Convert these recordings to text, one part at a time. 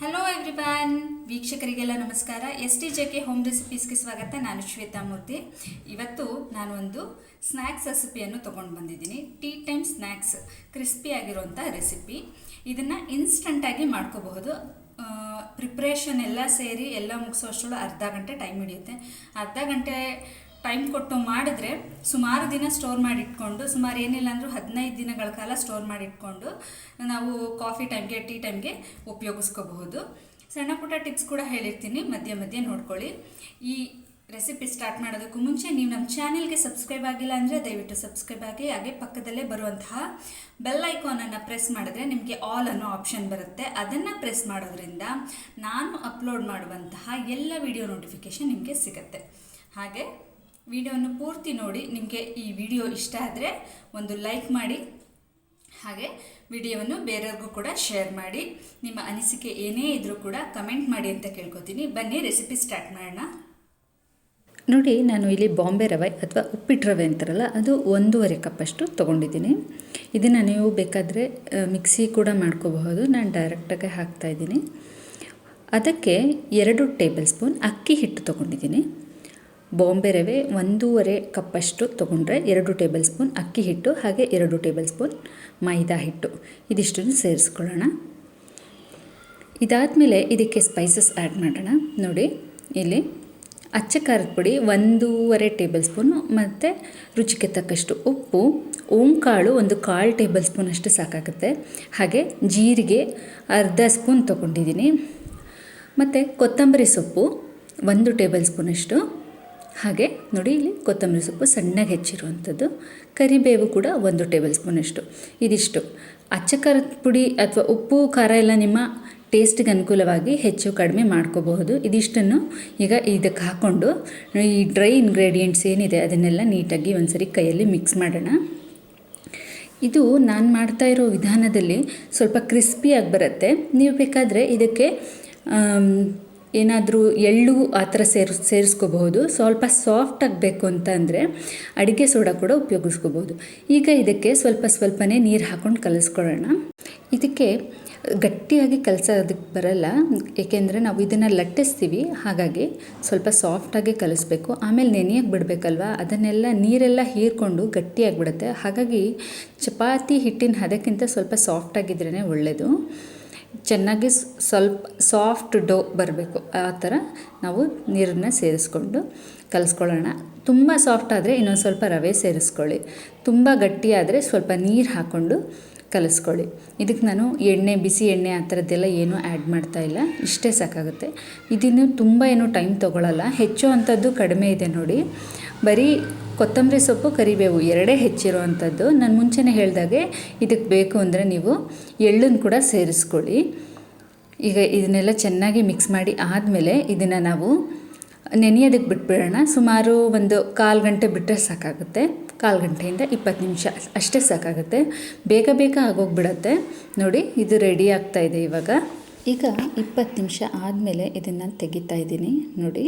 Hello everyone ವೀಕ್ಷಕರಿಗೆಲ್ಲ ನಮಸ್ಕಾರ. S T J K home ರೆಸಿಪೀಸ್ಗೆ ಸ್ವಾಗತ. ನಾನು ಶ್ವೇತಾ ಮೂರ್ತಿ. ಇವತ್ತು ನಾನು ಒಂದು ಸ್ನ್ಯಾಕ್ಸ್ ರೆಸಿಪಿಯನ್ನು ತೊಗೊಂಡು ಬಂದಿದ್ದೀನಿ. ಟೀ ಟೈಮ್ ಸ್ನ್ಯಾಕ್ಸ್ ಕ್ರಿಸ್ಪಿ ಆಗಿರುವಂಥ ರೆಸಿಪಿ ಇದನ್ನು ಇನ್ಸ್ಟಂಟಾಗಿ ಮಾಡ್ಕೋಬಹುದು. ಪ್ರಿಪ್ರೇಷನ್ ಎಲ್ಲ ಸೇರಿ ಎಲ್ಲ ಮುಗಿಸೋಷ್ಟರೊಳು ಅರ್ಧ ಗಂಟೆ ಟೈಮ್ ಹಿಡಿಯುತ್ತೆ. ಅರ್ಧ ಗಂಟೆ ಟೈಮ್ ಕೊಟ್ಟು ಮಾಡಿದ್ರೆ ಸುಮಾರು ದಿನ ಸ್ಟೋರ್ ಮಾಡಿ ಇಟ್ಕೊಂಡು ಸುಮಾರು ಏನಿಲ್ಲ ಅಂದರೂ ಹದಿನೈದು ದಿನಗಳ ಕಾಲ ಸ್ಟೋರ್ ಮಾಡಿ ಇಟ್ಕೊಂಡು ನಾವು ಕಾಫಿ ಟೈಮ್ಗೆ ಟೀ ಟೈಮ್ಗೆ ಉಪಯೋಗಿಸ್ಕೋಬಹುದು. ಸಣ್ಣ ಪುಟ್ಟ ಟಿಪ್ಸ್ ಕೂಡ ಹೇಳಿರ್ತೀನಿ, ಮಧ್ಯೆ ಮಧ್ಯೆ ನೋಡ್ಕೊಳ್ಳಿ. ಈ ರೆಸಿಪಿ ಸ್ಟಾರ್ಟ್ ಮಾಡೋದಕ್ಕೂ ಮುಂಚೆ ನೀವು ನಮ್ಮ ಚಾನೆಲ್ಗೆ ಸಬ್ಸ್ಕ್ರೈಬ್ ಆಗಿಲ್ಲ ಅಂದರೆ ದಯವಿಟ್ಟು ಸಬ್ಸ್ಕ್ರೈಬ್ ಆಗಿ, ಹಾಗೆ ಪಕ್ಕದಲ್ಲೇ ಬರುವಂತಹ ಬೆಲ್ ಐಕಾನನ್ನು ಪ್ರೆಸ್ ಮಾಡಿದ್ರೆ ನಿಮಗೆ ಆಲ್ ಅನ್ನೋ ಆಪ್ಷನ್ ಬರುತ್ತೆ. ಅದನ್ನು ಪ್ರೆಸ್ ಮಾಡೋದ್ರಿಂದ ನಾನು ಅಪ್ಲೋಡ್ ಮಾಡುವಂತಹ ಎಲ್ಲ ವಿಡಿಯೋ ನೋಟಿಫಿಕೇಷನ್ ನಿಮಗೆ ಸಿಗುತ್ತೆ. ಹಾಗೆ ವಿಡಿಯೋವನ್ನು ಪೂರ್ತಿ ನೋಡಿ, ನಿಮಗೆ ಈ ವಿಡಿಯೋ ಇಷ್ಟ ಆದರೆ ಒಂದು ಲೈಕ್ ಮಾಡಿ, ಹಾಗೆ ವಿಡಿಯೋವನ್ನು ಬೇರೆಯವ್ರಿಗೂ ಕೂಡ ಶೇರ್ ಮಾಡಿ. ನಿಮ್ಮ ಅನಿಸಿಕೆ ಏನೇ ಇದ್ರೂ ಕೂಡ ಕಮೆಂಟ್ ಮಾಡಿ ಅಂತ ಕೇಳ್ಕೊತೀನಿ. ಬನ್ನಿ, ರೆಸಿಪಿ ಸ್ಟಾರ್ಟ್ ಮಾಡೋಣ. ನೋಡಿ, ನಾನು ಇಲ್ಲಿ ಬಾಂಬೆ ರವೆ ಅಥವಾ ಉಪ್ಪಿಟ್ಟು ರವೆ ಅಂತಾರಲ್ಲ, ಅದು ಒಂದೂವರೆ ಕಪ್ಪಷ್ಟು ತೊಗೊಂಡಿದ್ದೀನಿ. ಇದನ್ನು ನೀವು ಬೇಕಾದರೆ ಮಿಕ್ಸಿ ಕೂಡ ಮಾಡ್ಕೋಬಹುದು. ನಾನು ಡೈರೆಕ್ಟಾಗಿ ಹಾಕ್ತಾಯಿದ್ದೀನಿ ಅದಕ್ಕೆ ಎರಡು ಟೇಬಲ್ ಸ್ಪೂನ್ ಅಕ್ಕಿ ಹಿಟ್ಟು ತೊಗೊಂಡಿದ್ದೀನಿ. ಬಾಂಬೆ ರವೆ ಒಂದೂವರೆ ಕಪ್ಪಷ್ಟು ತೊಗೊಂಡ್ರೆ ಎರಡು ಟೇಬಲ್ ಸ್ಪೂನ್, ಅಕ್ಕಿ ಹಿಟ್ಟು ಹಾಗೆ ಎರಡು ಟೇಬಲ್ ಸ್ಪೂನ್ ಮೈದಾ ಹಿಟ್ಟು. ಇದಿಷ್ಟನ್ನು ಸೇರಿಸ್ಕೊಳ್ಳೋಣ. ಇದಾದಮೇಲೆ ಇದಕ್ಕೆ ಸ್ಪೈಸಸ್ ಆ್ಯಡ್ ಮಾಡೋಣ. ನೋಡಿ, ಇಲ್ಲಿ ಅಚ್ಚ ಖಾರದ ಪುಡಿ ಒಂದೂವರೆ ಟೇಬಲ್ ಸ್ಪೂನು ಮತ್ತು ರುಚಿಗೆ ತಕ್ಕಷ್ಟು ಉಪ್ಪು, ಓಂಕಾಳು ಒಂದು ಕಾಲು ಟೇಬಲ್ ಸ್ಪೂನ್ ಅಷ್ಟು ಸಾಕಾಗುತ್ತೆ. ಹಾಗೆ ಜೀರಿಗೆ ಅರ್ಧ ಸ್ಪೂನ್ ತೊಗೊಂಡಿದ್ದೀನಿ. ಮತ್ತು ಕೊತ್ತಂಬರಿ ಸೊಪ್ಪು ಒಂದು ಟೇಬಲ್ ಸ್ಪೂನಷ್ಟು ಹಾಗೆ ನೋಡಿ ಇಲ್ಲಿ ಕೊತ್ತಂಬರಿ ಸೊಪ್ಪು ಸಣ್ಣಗೆ ಹೆಚ್ಚಿರುವಂಥದ್ದು, ಕರಿಬೇವು ಕೂಡ ಒಂದು ಟೇಬಲ್ ಸ್ಪೂನಷ್ಟು ಇದಿಷ್ಟು. ಅಚ್ಚ ಖಾರದ ಪುಡಿ ಅಥವಾ ಉಪ್ಪು, ಖಾರ ಎಲ್ಲ ನಿಮ್ಮ ಟೇಸ್ಟಿಗೆ ಅನುಕೂಲವಾಗಿ ಹೆಚ್ಚು ಕಡಿಮೆ ಮಾಡ್ಕೋಬಹುದು. ಇದಿಷ್ಟನ್ನು ಈಗ ಇದಕ್ಕೆ ಹಾಕ್ಕೊಂಡು ಈ ಡ್ರೈ ಇಂಗ್ರೀಡಿಯೆಂಟ್ಸ್ ಏನಿದೆ ಅದನ್ನೆಲ್ಲ ನೀಟಾಗಿ ಒಂದ್ಸರಿ ಕೈಯಲ್ಲಿ ಮಿಕ್ಸ್ ಮಾಡೋಣ. ಇದು ನಾನು ಮಾಡ್ತಾ ಇರೋ ವಿಧಾನದಲ್ಲಿ ಸ್ವಲ್ಪ ಕ್ರಿಸ್ಪಿಯಾಗಿ ಬರುತ್ತೆ. ನೀವು ಬೇಕಾದರೆ ಇದಕ್ಕೆ ಏನಾದರೂ ಎಳ್ಳು ಆ ಥರ ಸೇರಿಸ್, ಸೇರಿಸ್ಕೋಬಹುದು. ಸ್ವಲ್ಪ ಸಾಫ್ಟ್ ಆಗಬೇಕು ಅಂತಂದರೆ ಅಡುಗೆ ಸೋಡಾ ಕೂಡ ಉಪಯೋಗಿಸ್ಕೋಬೋದು ಈಗ ಇದಕ್ಕೆ ಸ್ವಲ್ಪ ಸ್ವಲ್ಪನೇ ನೀರು ಹಾಕ್ಕೊಂಡು ಕಲಿಸ್ಕೊಳ್ಳೋಣ. ಇದಕ್ಕೆ ಗಟ್ಟಿಯಾಗಿ ಕಲಸೋದಕ್ಕೆ ಬರಲ್ಲ. ಏಕೆಂದರೆ ನಾವು ಇದನ್ನು ಲಟ್ಟಿಸ್ತೀವಿ. ಹಾಗಾಗಿ ಸ್ವಲ್ಪ ಸಾಫ್ಟಾಗಿ ಕಲಿಸ್ಬೇಕು. ಆಮೇಲೆ ನೆನೆಯಕ್ಕೆ ಬಿಡಬೇಕಲ್ವ? ಅದನ್ನೆಲ್ಲ ನೀರೆಲ್ಲ ಹೀರ್ಕೊಂಡು ಗಟ್ಟಿಯಾಗಿಬಿಡುತ್ತೆ ಹಾಗಾಗಿ ಚಪಾತಿ ಹಿಟ್ಟಿನ ಹದಕ್ಕಿಂತ ಸ್ವಲ್ಪ ಸಾಫ್ಟಾಗಿದ್ರೇ ಒಳ್ಳೆಯದು ಚೆನ್ನಾಗಿ ಸ್ವಲ್ಪ ಸಾಫ್ಟ್ ಡೋ ಬರಬೇಕು. ಆ ಥರ ನಾವು ನೀರನ್ನು ಸೇರಿಸ್ಕೊಂಡು ಕಲಿಸ್ಕೊಳ್ಳೋಣ. ತುಂಬ ಸಾಫ್ಟ್ ಆದರೆ ಇನ್ನೊಂದು ಸ್ವಲ್ಪ ರವೆ ಸೇರಿಸ್ಕೊಳ್ಳಿ. ತುಂಬ ಗಟ್ಟಿಯಾದರೆ ಸ್ವಲ್ಪ ನೀರು ಹಾಕ್ಕೊಂಡು ಕಲಿಸ್ಕೊಳ್ಳಿ. ಇದಕ್ಕೆ ನಾನು ಎಣ್ಣೆ, ಬಿಸಿ ಎಣ್ಣೆ ಆ ಥರದ್ದೆಲ್ಲ ಏನೂ ಆ್ಯಡ್ ಮಾಡ್ತಾ ಇಲ್ಲ. ಇಷ್ಟೇ ಸಾಕಾಗುತ್ತೆ. ಇದನ್ನು ತುಂಬ ಏನು ಟೈಮ್ ತೊಗೊಳ್ಳಲ್ಲ ಹೆಚ್ಚು ಅಂಥದ್ದು ಕಡಿಮೆ ಇದೆ ನೋಡಿ. ಬರೀ ಕೊತ್ತಂಬರಿ ಸೊಪ್ಪು, ಕರಿಬೇವು ಎರಡೇ ಹೆಚ್ಚಿರುವಂಥದ್ದು. ನಾನು ಮುಂಚೆನೇ ಹೇಳಿದಾಗೆ ಇದಕ್ಕೆ ಬೇಕು ಅಂದರೆ ನೀವು ಎಳ್ಳನ್ನು ಕೂಡ ಸೇರಿಸ್ಕೊಳ್ಳಿ. ಈಗ ಇದನ್ನೆಲ್ಲ ಚೆನ್ನಾಗಿ ಮಿಕ್ಸ್ ಮಾಡಿ ಆದಮೇಲೆ ಇದನ್ನು ನಾವು ನೆನೆಯೋದಕ್ಕೆ ಬಿಟ್ಬಿಡೋಣ. ಸುಮಾರು ಒಂದು ಕಾಲು ಗಂಟೆ ಬಿಟ್ಟರೆ ಸಾಕಾಗುತ್ತೆ. ಕಾಲು ಗಂಟೆಯಿಂದ ಇಪ್ಪತ್ತು ನಿಮಿಷ ಅಷ್ಟೇ ಸಾಕಾಗುತ್ತೆ. ಬೇಗ ಬೇಗ ಆಗೋಗ್ಬಿಡತ್ತೆ. ನೋಡಿ, ಇದು ರೆಡಿ ಆಗ್ತಾ ಇದೆ ಇವಾಗ. ಈಗ ಇಪ್ಪತ್ತು ನಿಮಿಷ ಆದಮೇಲೆ ಇದನ್ನು ತೆಗಿತಾ ಇದ್ದೀನಿ. ನೋಡಿ.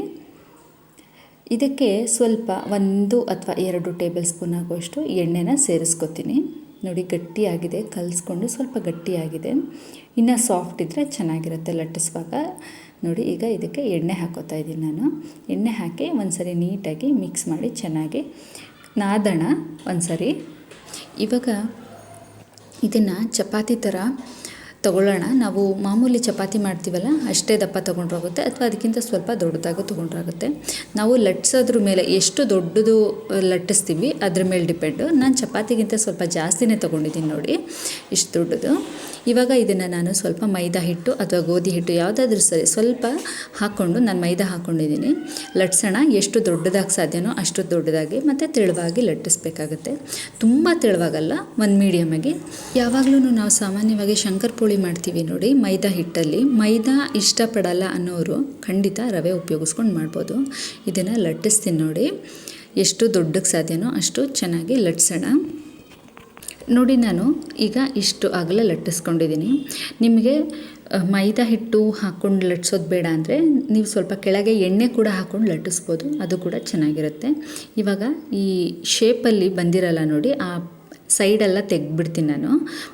ಇದಕ್ಕೆ ಸ್ವಲ್ಪ ಒಂದು ಅಥವಾ ಎರಡು ಟೇಬಲ್ ಸ್ಪೂನ್ ಆಗುವಷ್ಟು ಎಣ್ಣೆನ ಸೇರಿಸ್ಕೊತೀನಿ. ನೋಡಿ, ಗಟ್ಟಿಯಾಗಿದೆ, ಕಲಿಸ್ಕೊಂಡು ಸ್ವಲ್ಪ ಗಟ್ಟಿಯಾಗಿದೆ. ಇನ್ನು ಸಾಫ್ಟ್ ಇದ್ದರೆ ಚೆನ್ನಾಗಿರುತ್ತೆ ಲಟ್ಟಿಸುವಾಗ. ನೋಡಿ, ಈಗ ಇದಕ್ಕೆ ಎಣ್ಣೆ ಹಾಕೋತಾ ಇದ್ದೀನಿ ನಾನು. ಎಣ್ಣೆ ಹಾಕಿ ಒಂದ್ಸರಿ ನೀಟಾಗಿ ಮಿಕ್ಸ್ ಮಾಡಿ ಚೆನ್ನಾಗಿ ನಾದಣ ಒಂದ್ಸರಿ. ಇವಾಗ ಇದನ್ನು ಚಪಾತಿ ಥರ ತೊಗೊಳ್ಳೋಣ. ನಾವು ಮಾಮೂಲಿ ಚಪಾತಿ ಮಾಡ್ತೀವಲ್ಲ, ಅಷ್ಟೇ ದಪ್ಪ ತೊಗೊಂಡ್ರಾಗುತ್ತೆ, ಅಥವಾ ಅದಕ್ಕಿಂತ ಸ್ವಲ್ಪ ದೊಡ್ಡದಾಗೂ ತೊಗೊಂಡ್ರಾಗುತ್ತೆ. ನಾವು ಲಟ್ಸೋದ್ರ ಮೇಲೆ ಎಷ್ಟು ದೊಡ್ಡದು ಲಟ್ಟಿಸ್ತೀವಿ, ಅದ್ರ ಮೇಲೆ ಡಿಪೆಂಡು. ನಾನು ಚಪಾತಿಗಿಂತ ಸ್ವಲ್ಪ ಜಾಸ್ತಿನೇ ತೊಗೊಂಡಿದ್ದೀನಿ ನೋಡಿ, ಇಷ್ಟು ದೊಡ್ಡದು. ಇವಾಗ ಇದನ್ನು ನಾನು ಸ್ವಲ್ಪ ಮೈದಾ ಹಿಟ್ಟು ಅಥವಾ ಗೋಧಿ ಹಿಟ್ಟು ಯಾವುದಾದ್ರೂ ಸರಿ ಸ್ವಲ್ಪ ಹಾಕ್ಕೊಂಡು ನಾನು ಮೈದಾ ಹಾಕ್ಕೊಂಡಿದ್ದೀನಿ ಲಟ್ಸೋಣ, ಎಷ್ಟು ದೊಡ್ಡದಾಗಿ ಸಾಧ್ಯನೋ ಅಷ್ಟು ದೊಡ್ಡದಾಗಿ, ಮತ್ತು ತೆಳುವಾಗಿ ಲಟ್ಟಿಸ್ಬೇಕಾಗುತ್ತೆ. ತುಂಬ ತೆಳುವಾಗಲ್ಲ, ಒಂದು ಮೀಡಿಯಮಾಗಿ ಯಾವಾಗಲೂ ನಾವು ಸಾಮಾನ್ಯವಾಗಿ ಮಾಡ್ತೀವಿ ನೋಡಿ, ಮೈದಾ ಹಿಟ್ಟಲ್ಲಿ. ಮೈದಾ ಇಷ್ಟಪಡಲ್ಲ ಅನ್ನೋರು ಖಂಡಿತ ರವೆ ಉಪಯೋಗಿಸ್ಕೊಂಡು ಮಾಡ್ಬೋದು. ಇದನ್ನು ಲಟ್ಟಿಸ್ತೀನಿ ನೋಡಿ. ಎಷ್ಟು ದೊಡ್ಡಕ್ಕೆ ಸಾಧ್ಯನೋ ಅಷ್ಟು ಚೆನ್ನಾಗಿ ಲಟ್ಸೋಣ. ನೋಡಿ ನಾನು ಈಗ ಇಷ್ಟು ಆಗಲೇ ಲಟ್ಟಿಸ್ಕೊಂಡಿದ್ದೀನಿ. ನಿಮಗೆ ಮೈದಾ ಹಿಟ್ಟು ಹಾಕ್ಕೊಂಡು ಲಟ್ಸೋದು ಬೇಡ ಅಂದರೆ ನೀವು ಸ್ವಲ್ಪ ಕೆಳಗೆ ಎಣ್ಣೆ ಕೂಡ ಹಾಕ್ಕೊಂಡು ಲಟ್ಟಿಸ್ಬೋದು. ಅದು ಕೂಡ ಚೆನ್ನಾಗಿರುತ್ತೆ. ಇವಾಗ ಈ ಶೇಪಲ್ಲಿ ಬಂದಿರಲ್ಲ ನೋಡಿ, ಆ ಸೈಡೆಲ್ಲ ತೆಗೆದ್ಬಿಡ್ತೀನಿ ನಾನು.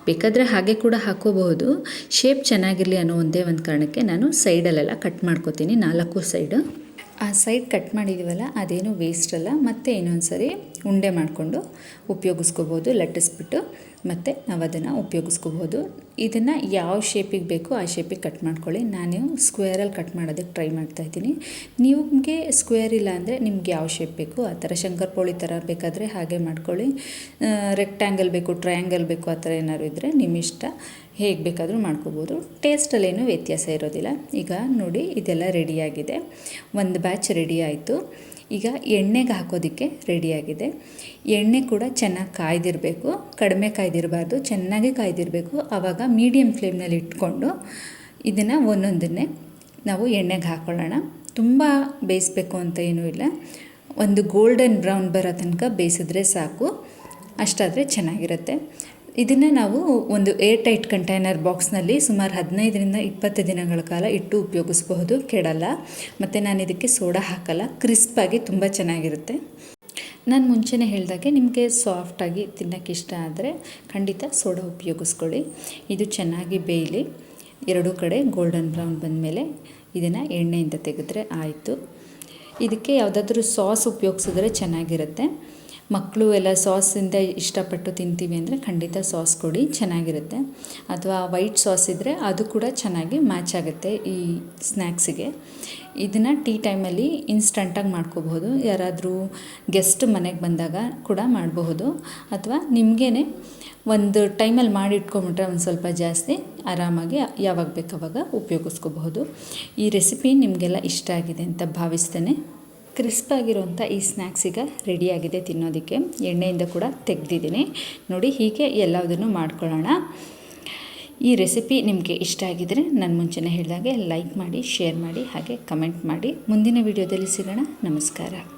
ಬೇಕಾದರೆ ಹಾಗೆ ಕೂಡ ಹಾಕೋಬಹುದು. ಶೇಪ್ ಚೆನ್ನಾಗಿರಲಿ ಅನ್ನೋ ಒಂದೇ ಒಂದು ಕಾರಣಕ್ಕೆ ನಾನು ಸೈಡಲ್ಲೆಲ್ಲ ಕಟ್ ಮಾಡ್ಕೋತೀನಿ ನಾಲ್ಕು ಸೈಡು ಆ ಸೈಡ್ ಕಟ್ ಮಾಡಿದ್ದೀವಲ್ಲ ಅದೇನು ವೇಸ್ಟ್ ಅಲ್ಲ, ಮತ್ತೆ ಇನ್ನೊಂದು ಸರಿ ಉಂಡೆ ಮಾಡಿಕೊಂಡು ಉಪಯೋಗಿಸ್ಕೋಬೋದು, ಲಟ್ಟಿಸ್ಬಿಟ್ಟು ಮತ್ತು ನಾವು ಅದನ್ನು ಉಪಯೋಗಿಸ್ಕೋಬೋದು. ಇದನ್ನು ಯಾವ ಶೇಪಿಗೆ ಬೇಕೋ ಆ ಶೇಪಿಗೆ ಕಟ್ ಮಾಡ್ಕೊಳ್ಳಿ. ನಾನು ಸ್ಕ್ವೇರಲ್ಲಿ ಕಟ್ ಮಾಡೋದಕ್ಕೆ ಟ್ರೈ ಮಾಡ್ತಾ ಇದ್ದೀನಿ. ನಿಮಗೆ ಸ್ಕ್ವೇರ್ ಇಲ್ಲ ಅಂದರೆ ನಿಮ್ಗೆ ಯಾವ ಶೇಪ್ ಬೇಕು, ಆ ಥರ ಶಂಕರ್ಪೋಳಿ ಥರ ಬೇಕಾದರೆ ಹಾಗೆ ಮಾಡ್ಕೊಳ್ಳಿ. ರೆಕ್ಟ್ಯಾಂಗಲ್ ಬೇಕು ಟ್ರಯಾಂಗಲ್ ಬೇಕು ಆ ಥರ ಏನಾದ್ರು ಇದ್ದರೆ ನಿಮ್ಮ ಇಷ್ಟ ಹೇಗೆ ಬೇಕಾದರೂ ಮಾಡ್ಕೋಬೋದು. ಟೇಸ್ಟಲ್ಲೇನು ವ್ಯತ್ಯಾಸ ಇರೋದಿಲ್ಲ. ಈಗ ನೋಡಿ, ಇದೆಲ್ಲ ರೆಡಿಯಾಗಿದೆ ಒಂದು ಬ್ಯಾಚ್ ರೆಡಿ ಆಯಿತು. ಈಗ ಎಣ್ಣೆಗೆ ಹಾಕೋದಕ್ಕೆ ರೆಡಿಯಾಗಿದೆ ಎಣ್ಣೆ ಕೂಡ ಚೆನ್ನಾಗಿ ಕಾಯ್ದಿರಬೇಕು. ಕಡಿಮೆ ಕಾಯ್ದಿರಬಾರ್ದು. ಚೆನ್ನಾಗಿ ಕಾಯ್ದಿರಬೇಕು. ಆವಾಗ ಮೀಡಿಯಮ್ ಫ್ಲೇಮ್ನಲ್ಲಿ ಇಟ್ಕೊಂಡು ಇದನ್ನು ಒಂದೊಂದನ್ನೇ ನಾವು ಎಣ್ಣೆಗೆ ಹಾಕ್ಕೊಳ್ಳೋಣ ತುಂಬ ಬೇಯಿಸ್ಬೇಕು ಅಂತ ಏನೂ ಇಲ್ಲ. ಒಂದು ಗೋಲ್ಡನ್ ಬ್ರೌನ್ ಬರೋ ತನಕ ಬೇಯಿಸಿದ್ರೆ ಸಾಕು. ಅಷ್ಟಾದರೆ ಚೆನ್ನಾಗಿರುತ್ತೆ. ಇದನ್ನು ನಾವು ಒಂದು ಏರ್ ಟೈಟ್ ಕಂಟೈನರ್ ಬಾಕ್ಸ್ನಲ್ಲಿ ಸುಮಾರು ಹದಿನೈದರಿಂದ ಇಪ್ಪತ್ತು ದಿನಗಳ ಕಾಲ ಇಟ್ಟು ಉಪಯೋಗಿಸಬಹುದು. ಕೆಡಲ್ಲ. ಮತ್ತು ನಾನು ಇದಕ್ಕೆ ಸೋಡಾ ಹಾಕಲ್ಲ. ಕ್ರಿಸ್ಪಾಗಿ ತುಂಬ ಚೆನ್ನಾಗಿರುತ್ತೆ. ನಾನು ಮುಂಚೆನೇ ಹೇಳಿದಾಗೆ ನಿಮಗೆ ಸಾಫ್ಟಾಗಿ ತಿನ್ನೋಕ್ಕೆ ಇಷ್ಟ ಆದರೆ ಖಂಡಿತ ಸೋಡಾ ಉಪಯೋಗಿಸ್ಕೊಳ್ಳಿ. ಇದು ಚೆನ್ನಾಗಿ ಬೇಯಲಿ. ಎರಡೂ ಕಡೆ ಗೋಲ್ಡನ್ ಬ್ರೌನ್ ಬಂದಮೇಲೆ ಇದನ್ನು ಎಣ್ಣೆಯಿಂದ ತೆಗೆದ್ರೆ ಆಯಿತು. ಇದಕ್ಕೆ ಯಾವುದಾದ್ರೂ ಸಾಸ್ ಉಪಯೋಗಿಸಿದ್ರೆ ಚೆನ್ನಾಗಿರುತ್ತೆ. ಮಕ್ಕಳು ಎಲ್ಲ ಸಾಸಿಂದ ಇಷ್ಟಪಟ್ಟು ತಿಂತೀವಿ ಅಂದರೆ ಖಂಡಿತ ಸಾಸ್ ಕೊಡಿ, ಚೆನ್ನಾಗಿರುತ್ತೆ. ಅಥವಾ ವೈಟ್ ಸಾಸ್ ಇದ್ದರೆ ಅದು ಕೂಡ ಚೆನ್ನಾಗಿ ಮ್ಯಾಚ್ ಆಗುತ್ತೆ ಈ ಸ್ನ್ಯಾಕ್ಸಿಗೆ ಇದನ್ನು ಟೀ ಟೈಮಲ್ಲಿ ಇನ್ಸ್ಟಂಟಾಗಿ ಮಾಡ್ಕೋಬಹುದು. ಯಾರಾದರೂ ಗೆಸ್ಟ್ ಮನೆಗೆ ಬಂದಾಗ ಕೂಡ ಮಾಡಬಹುದು. ಅಥವಾ ನಿಮಗೇ ಒಂದು ಟೈಮಲ್ಲಿ ಮಾಡಿ ಇಟ್ಕೊಂಬಿಟ್ರೆ ಒಂದು ಸ್ವಲ್ಪ ಜಾಸ್ತಿ ಆರಾಮಾಗಿ ಯಾವಾಗ ಬೇಕಾವಾಗ ಉಪಯೋಗಿಸ್ಕೋಬಹುದು. ಈ ರೆಸಿಪಿ ನಿಮಗೆಲ್ಲ ಇಷ್ಟ ಆಗಿದೆ ಅಂತ ಭಾವಿಸ್ತೇನೆ. ಕ್ರಿಸ್ಪಾಗಿರುವಂಥ ಈ ಸ್ನ್ಯಾಕ್ಸ್ ಈಗ ರೆಡಿಯಾಗಿದೆ ತಿನ್ನೋದಕ್ಕೆ. ಎಣ್ಣೆಯಿಂದ ಕೂಡ ತೆಗೆದಿದ್ದೀನಿ. ನೋಡಿ, ಹೀಗೆ ಎಲ್ಲದನ್ನು ಮಾಡ್ಕೊಳ್ಳೋಣ. ಈ ರೆಸಿಪಿ ನಿಮಗೆ ಇಷ್ಟ ಆಗಿದರೆ ನಾನು ಮುಂಚೆನೇ ಹೇಳಿದಾಗೆ ಲೈಕ್ ಮಾಡಿ, ಶೇರ್ ಮಾಡಿ, ಹಾಗೆ ಕಮೆಂಟ್ ಮಾಡಿ. ಮುಂದಿನ ವಿಡಿಯೋದಲ್ಲಿ ಸಿಗೋಣ. ನಮಸ್ಕಾರ.